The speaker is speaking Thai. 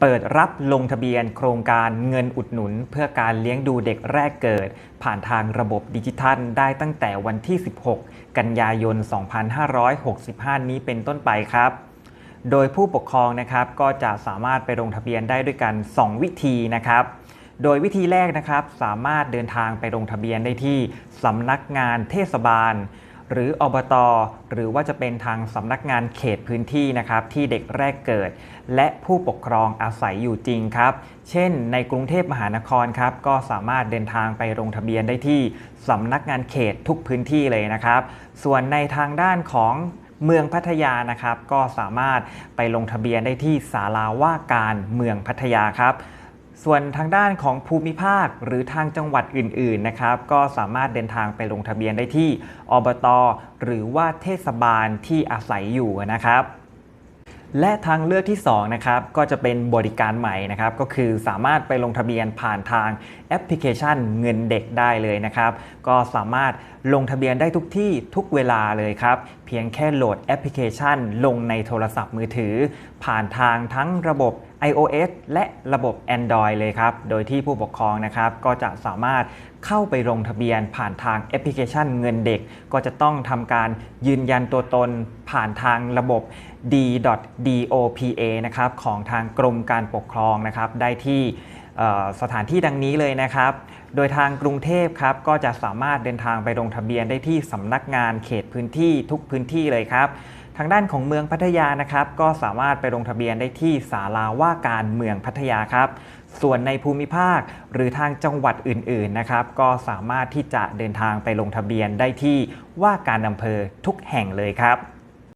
เปิดรับลงทะเบียนโครงการเงินอุดหนุน เพื่อการเลี้ยงดูเด็กแรกเกิด ผ่านทางระบบดิจิทัลได้ตั้งแต่วันที่ 16 กันยายน 2565 นี้เป็นต้นไปครับ โดยผู้ปกครองนะครับก็จะสามารถไปลงทะเบียนได้ด้วยกัน 2 วิธีนะครับโดยวิธีแรกนะครับสามารถเดินทางไปลงทะเบียนได้ที่สำนักงานเทศบาล หรืออบตหรือว่าจะเป็นทางสำนักงานเขตพื้นที่นะครับที่เด็กแรกเกิด และผู้ปกครองอาศัยอยู่จริงครับ เช่น ในกรุงเทพมหานครครับก็สามารถเดินทางไปลงทะเบียนได้ที่สำนักงานเขตทุกพื้นที่เลยนะครับ ส่วนในทางด้านของเมืองพัทยานะครับ ก็สามารถไปลงทะเบียนได้ที่ศาลาว่าการเมืองพัทยาครับ ส่วนทางด้านของภูมิภาคหรือทางจังหวัดอื่นๆนะครับ ก็สามารถเดินทางไปลงทะเบียนได้ที่อบต หรือว่าเทศบาลที่อาศัยอยู่นะครับ และทางเลือกที่2นะครับก็จะเป็นบริการใหม่นะครับ ก็คือสามารถไปลงทะเบียนผ่านทางแอปพลิเคชันเงินเด็กได้เลยนะครับ ก็สามารถลงทะเบียนได้ทุกที่ทุกเวลาเลยครับ เพียงแค่โหลดแอปพลิเคชัน ลงในโทรศัพท์มือถือ ผ่านทางทั้งระบบ iOS และระบบ Android เลยครับ โดยที่ผู้ปกครองนะครับก็จะสามารถเข้าไปลงทะเบียนผ่านทางแอปพลิเคชันเงินเด็ก ก็จะต้องทำการยืนยันตัวตนผ่านทางระบบ d.dopa นะครับของทางกรมการปกครองนะครับได้ที่สถานที่ดังนี้เลยนะครับ โดยทางกรุงเทพครับก็จะสามารถเดินทางไปลงทะเบียนได้ที่สำนักงานเขตพื้นที่ทุกพื้นที่เลยครับ ทางด้านของเมืองพัทยานะครับก็สามารถไปลงทะเบียนได้ที่ศาลาว่าการเมืองพัทยาครับ ส่วนในภูมิภาคหรือทางจังหวัดอื่นๆนะครับ ก็สามารถที่จะเดินทางไปลงทะเบียนได้ที่ว่าการอำเภอทุกแห่งเลยครับ